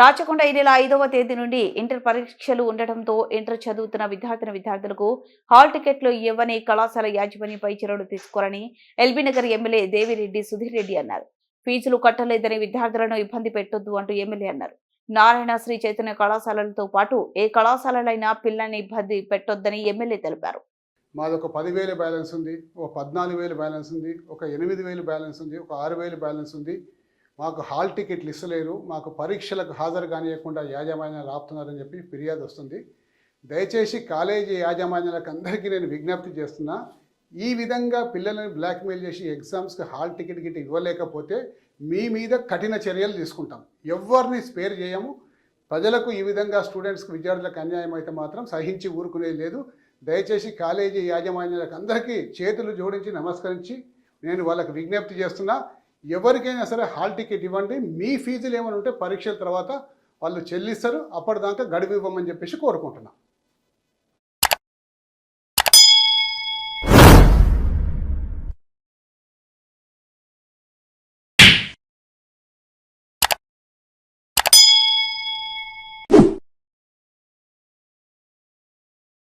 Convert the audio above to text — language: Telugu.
రాచకొండ ఈ నెల ఐదవ తేదీ నుండి ఇంటర్ పరీక్షలు ఉండటంతో ఇంటర్ చదువుతున్న విద్యార్థిని విద్యార్థులకు హాల్ టికెట్లు ఇవ్వని కళాశాల యాజమాన్యంపై చర్యలు తీసుకోరని ఎల్బీ నగర్ ఎమ్మెల్యే దేవిరెడ్డి సుధీర్ రెడ్డి అన్నారు. ఫీజులు కట్టలేదని విద్యార్థులను ఇబ్బంది పెట్టొద్దు అంటూ ఎమ్మెల్యే అన్నారు. నారాయణ శ్రీ చైతన్య కళాశాలలతో పాటు ఏ కళాశాలలైనా పిల్లల్ని ఇబ్బంది పెట్టొద్దని ఎమ్మెల్యే తెలిపారు. మాది ఒక పదివేలు బ్యాలెన్స్ ఉంది ఒక పద్నాలుగు వేలు బ్యాలెన్స్ ఉంది ఒక ఎనిమిది వేలు బ్యాలెన్స్ ఉంది ఒక ఆరు వేలు బ్యాలెన్స్ ఉంది. మాకు హాల్ టికెట్లు ఇస్తలేరు మాకు పరీక్షలకు హాజరు కానియకుండా యాజమాన్యాలు ఆపుతున్నారని చెప్పి ఫిర్యాదు వస్తుంది. దయచేసి కాలేజీ యాజమాన్యాలకు అందరికీ నేను విజ్ఞప్తి చేస్తున్నా ఈ విధంగా పిల్లలను బ్లాక్మెయిల్ చేసి ఎగ్జామ్స్కి హాల్ టికెట్ గిట్ ఇవ్వలేకపోతే మీ మీద కఠిన చర్యలు తీసుకుంటాం. ఎవరిని స్పేర్ చేయము. ప్రజలకు ఈ విధంగా స్టూడెంట్స్కి విద్యార్థులకు అన్యాయం అయితే మాత్రం సహించి ఊరుకునేది లేదు. దయచేసి కాలేజీ యాజమాన్యాలకు అందరికీ చేతులు జోడించి నమస్కరించి నేను వాళ్ళకు విజ్ఞప్తి చేస్తున్నా. ఎవరికైనా సరే హాల్ టికెట్ ఇవ్వండి. మీ ఫీజులు ఏమైనా ఉంటే పరీక్షల తర్వాత వాళ్ళు చెల్లిస్తారు. అప్పటిదాకా గడువు ఇవ్వమని చెప్పేసి కోరుకుంటున్నాను